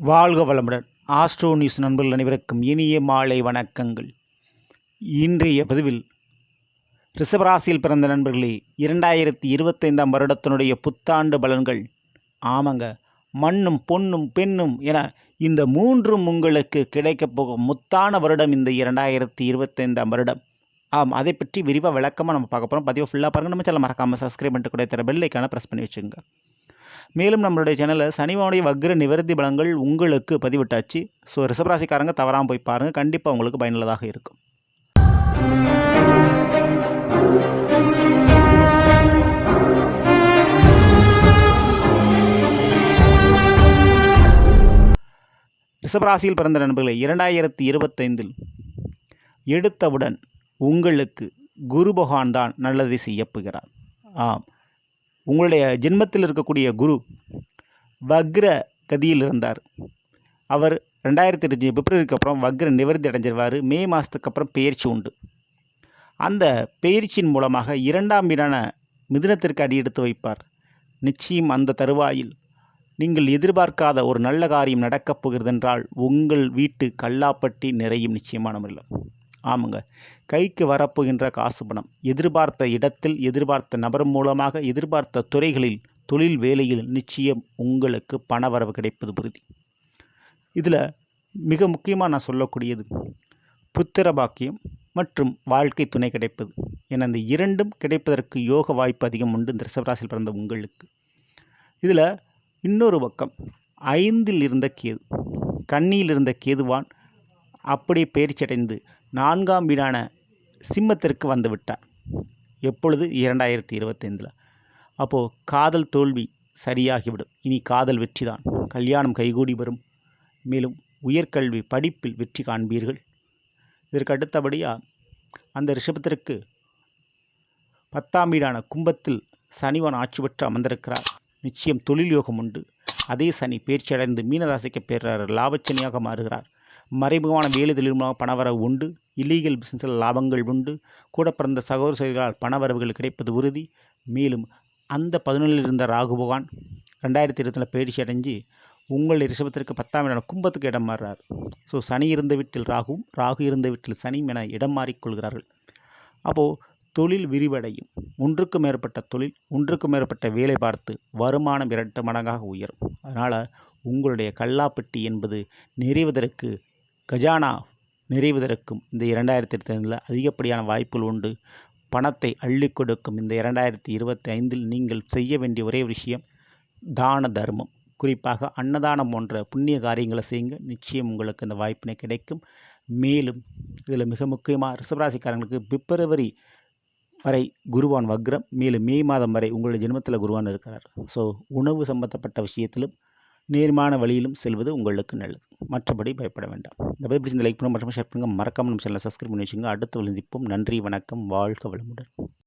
வாழ்க வளமுடன். Astro news நண்பர்கள் அனைவருக்கும் இனிய மாலை வணக்கங்கள். இன்றைய பதிவில் ரிஷபராசியில் பிறந்த நண்பர்களே இரண்டாயிரத்தி இருபத்தைந்தாம் வருடத்தினுடைய புத்தாண்டு பலன்கள் ஆமாங்க மண்ணும் பொன்னும் பெண்ணும் என இந்த மூன்றும் உங்களுக்கு கிடைக்கப் போகும் முத்தான வருடம் இந்த இரண்டாயிரத்தி இருபத்தைந்தாம் வருடம். ஆம் அதை பற்றி விரிவாக விளக்கமாக நம்ம பார்க்க போகிறோம் பதிவு ஃபுல்லாக பாருங்கள் நம்ம சேனல் மறக்காமல் சப்ஸ்கிரைப் பண்ணிட்டு கூட தர பெல்லைக்கான ப்ரெஸ் பண்ணி வச்சுங்க மேலும் நம்மளுடைய சேனலில் சனிவானுடைய வக்ர நிவர்த்தி பலங்கள் உங்களுக்கு பதிவிட்டாச்சு. ஸோ ரிசபராசிக்காரங்க தவறாமல் போய் பாருங்கள் கண்டிப்பாக உங்களுக்கு பயனுள்ளதாக இருக்கும். ரிஷபராசியில் பிறந்த நண்பர்களே இரண்டாயிரத்தி இருபத்தைந்தில் எடுத்தவுடன் உங்களுக்கு குரு பகவான் தான் நல்லதை செய்யப்புகிறார் ஆம். உங்களுடைய ஜென்மத்தில் இருக்கக்கூடிய குரு வக்ர கதியில் இருந்தார். அவர் ரெண்டாயிரத்தி இருபத்தி பிப்ரவரிக்கு அப்புறம் வக்ர நிவர்த்தி அடைஞ்சிருவார். மே மாதத்துக்கு அப்புறம் பயிற்சி உண்டு. அந்த பெயர்ச்சியின் மூலமாக இரண்டாம் வீடான மிதுனத்திற்கு அடி எடுத்து வைப்பார். நிச்சயம் அந்த தருவாயில் நீங்கள் எதிர்பார்க்காத ஒரு நல்ல காரியம் நடக்கப் போகிறதென்றால் உங்கள் வீட்டு கல்லாப்பட்டி நிறையும் நிச்சயமான முறையில் ஆமாங்க. கைக்கு வரப்போகின்ற காசு பணம் எதிர்பார்த்த இடத்தில் எதிர்பார்த்த நபர் மூலமாக எதிர்பார்த்த துறைகளில் தொழில் வேலையில் நிச்சயம் உங்களுக்கு பணவரவு கிடைப்பது உறுதி. இதில் மிக முக்கியமாக நான் சொல்லக்கூடியது புத்திர பாக்கியம் மற்றும் வாழ்க்கை துணை கிடைப்பது. என இந்த இரண்டும் கிடைப்பதற்கு யோக வாய்ப்பு அதிகம் உண்டு இந்த ரிசவராசியில் பிறந்த உங்களுக்கு. இதில் இன்னொரு பக்கம் ஐந்தில் இருந்த கேது கண்ணியில் இருந்த கேதுவான் அப்படியே பயிற்சியடைந்து நான்காம் வீடான சிம்மத்திற்கு வந்துவிட்டார் எப்பொழுது? இரண்டாயிரத்தி இருபத்தைந்தில். அப்போது காதல் தோல்வி சரியாகிவிடும். இனி காதல் வெற்றிதான். கல்யாணம் கைகூடி வரும். மேலும் உயர்கல்வி படிப்பில் வெற்றி காண்பீர்கள். இதற்கு அடுத்தபடியாக அந்த ரிஷபத்திற்கு பத்தாம் வீடான கும்பத்தில் சனிவான் ஆட்சி பெற்று அமர்ந்திருக்கிறார். நிச்சயம் தொழில் யோகம் உண்டு. அதே சனி பயிற்சி அடைந்து மீனராசிக்கு பெறார் லாபச்சனியாக மாறுகிறார். மறைமுகமான வேலை தொழில் மூலமாக பணவரவு உண்டு. இல்லீகல் பிஸ்னஸில் லாபங்கள் உண்டு. கூட பிறந்த சகோதர சகோதரிகளால் பணவரவுகள் கிடைப்பது உறுதி. மேலும் அந்த பதினொன்றில் இருந்த ராகு பகவான் ரெண்டாயிரத்தி இருபத்தில் பயிற்சி அடைஞ்சு உங்கள் ரிஷபத்திற்கு பத்தாம் இடம் கும்பத்துக்கு இடம் மாறுறார். ஸோ சனி இருந்த வீட்டில் ராகுவும் ராகு இருந்த வீட்டில் சனியும் என இடம் மாறிக்கொள்கிறார்கள் அப்போது தொழில் விரிவடையும். ஒன்றுக்கு மேற்பட்ட தொழில் ஒன்றுக்கு மேற்பட்ட வேலை பார்த்து வருமானம் இரண்டு மடங்காக உயரும். அதனால் உங்களுடைய கல்லாப்பட்டி என்பது நிறைவதற்கு கஜானா நிறைவதற்கும் இந்த இரண்டாயிரத்தி இருபத்தைந்தில் அதிகப்படியான வாய்ப்புகள் உண்டு. பணத்தை அள்ளி கொடுக்கும் இந்த இரண்டாயிரத்தி இருபத்தி ஐந்தில் நீங்கள் செய்ய வேண்டிய ஒரே விஷயம் தான தர்மம். குறிப்பாக அன்னதானம் போன்ற புண்ணிய காரியங்களை செய்யுங்க நிச்சயம் உங்களுக்கு இந்த வாய்ப்பினை கிடைக்கும். மேலும் இதில் மிக முக்கியமாக ரிஷபராசிக்காரங்களுக்கு பிப்ரவரி வரை குருவான் வக்ரம். மேலும் மே மாதம் வரை உங்களுடைய ஜென்மத்தில் குருவான் இருக்கிறார். ஸோ உணவு சம்பந்தப்பட்ட விஷயத்திலும் நேர்மான வழியிலும் செல்வது உங்களுக்கு நல்லது. மற்றபடி பயப்பட வேண்டாம். இந்த பதிவு பிடிச்சி லைக் பண்ணுங்கள் மற்றும் ஷேர் பண்ணுங்கள் மறக்காமல் நம்ம சேனலை சப்ஸ்கிரைப் பண்ணி வச்சுங்க அடுத்து விழுந்திப்போம் நன்றி வணக்கம் வாழ்க வளமுடன்.